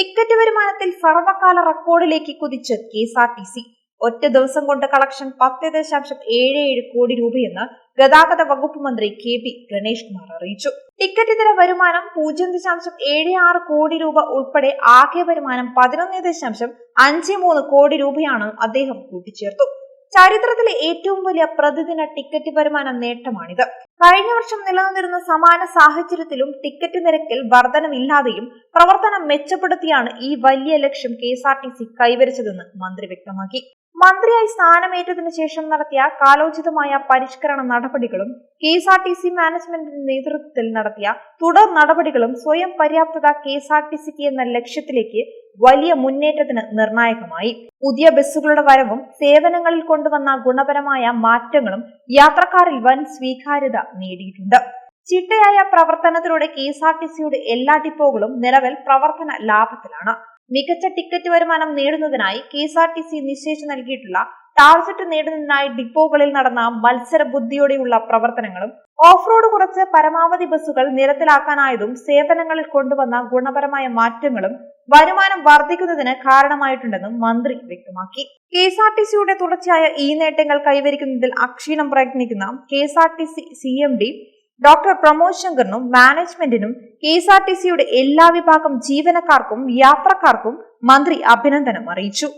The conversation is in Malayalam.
ടിക്കറ്റ് വരുമാനത്തിൽ സർവകാല റെക്കോർഡിലേക്ക് കുതിച്ച് K S R T C. ഒറ്റ ദിവസം കൊണ്ട് കളക്ഷൻ പത്ത് ദശാംശം ഏഴ് ഏഴ് കോടി രൂപയെന്ന് ഗതാഗത വകുപ്പ് മന്ത്രി കെ പി ഗണേഷ് കുമാർ അറിയിച്ചു. ടിക്കറ്റ് ഇതര വരുമാനം പൂജ്യം ദശാംശം ഏഴ് ആറ് കോടി രൂപ ഉൾപ്പെടെ ആകെ വരുമാനം പതിനൊന്ന് ദശാംശം അഞ്ച് മൂന്ന് കോടി രൂപയാണ് അദ്ദേഹം കൂട്ടിച്ചേർത്തു. ചരിത്രത്തിലെ ഏറ്റവും വലിയ പ്രതിദിന ടിക്കറ്റ് വരുമാന നേട്ടമാണിത്. കഴിഞ്ഞ വർഷം നിലനിന്നിരുന്ന സമാന സാഹചര്യത്തിലും ടിക്കറ്റ് നിരക്കിൽ വർധനമില്ലാതെയും പ്രവർത്തനം മെച്ചപ്പെടുത്തിയാണ് ഈ വലിയ ലക്ഷ്യം K S R T C കൈവരിച്ചതെന്ന് മന്ത്രി വ്യക്തമാക്കി. മന്ത്രിയായി സ്ഥാനമേറ്റതിനു ശേഷം നടത്തിയ കാലോചിതമായ പരിഷ്കരണ നടപടികളും K S R T C മാനേജ്മെന്റിന്റെ നേതൃത്വത്തിൽ നടത്തിയ തുടർ നടപടികളും സ്വയം പര്യാപ്തത കെ എസ് ആർ ടി സിക്ക് എന്ന ലക്ഷ്യത്തിലേക്ക് വലിയ മുന്നേറ്റത്തിന് നിർണായകമായി. പുതിയ ബസ്സുകളുടെ വരവും സേവനങ്ങളിൽ കൊണ്ടുവന്ന ഗുണപരമായ മാറ്റങ്ങളും യാത്രക്കാരിൽ വൻ സ്വീകാര്യത നേടിയിട്ടുണ്ട്. ചിട്ടയായ പ്രവർത്തനത്തിലൂടെ കെ എസ് ആർ ടി സിയുടെ എല്ലാ ഡിപ്പോകളും നിലവിൽ പ്രവർത്തന ലാഭത്തിലാണ്. മികച്ച ടിക്കറ്റ് വരുമാനം നേടുന്നതിനായി K S R T C നിശ്ചയിച്ചു നൽകിയിട്ടുള്ള ടാർജറ്റ് നേടുന്നതിനായി ഡിപ്പോകളിൽ നടന്ന മത്സര ബുദ്ധിയോടെയുള്ള പ്രവർത്തനങ്ങളും ഓഫ് റോഡ് കുറച്ച് പരമാവധി ബസ്സുകൾ നിരത്തിലാക്കാനായതും സേവനങ്ങളിൽ കൊണ്ടുവന്ന ഗുണപരമായ മാറ്റങ്ങളും വരുമാനം വർദ്ധിക്കുന്നതിന് കാരണമായിട്ടുണ്ടെന്നും മന്ത്രി വ്യക്തമാക്കി. കെ എസ് ആർ ടി സിയുടെ തുടർച്ചയായ ഈ നേട്ടങ്ങൾ കൈവരിക്കുന്നതിൽ അക്ഷീണം പ്രയത്നിക്കുന്ന K S R T C C M D doctor Pramod ശങ്കറിനും മാനേജ്മെന്റിനും കെ എസ് ആർ ടി സിയുടെ എല്ലാ വിഭാഗം ജീവനക്കാർക്കും യാത്രക്കാർക്കും മന്ത്രി അഭിനന്ദനം അറിയിച്ചു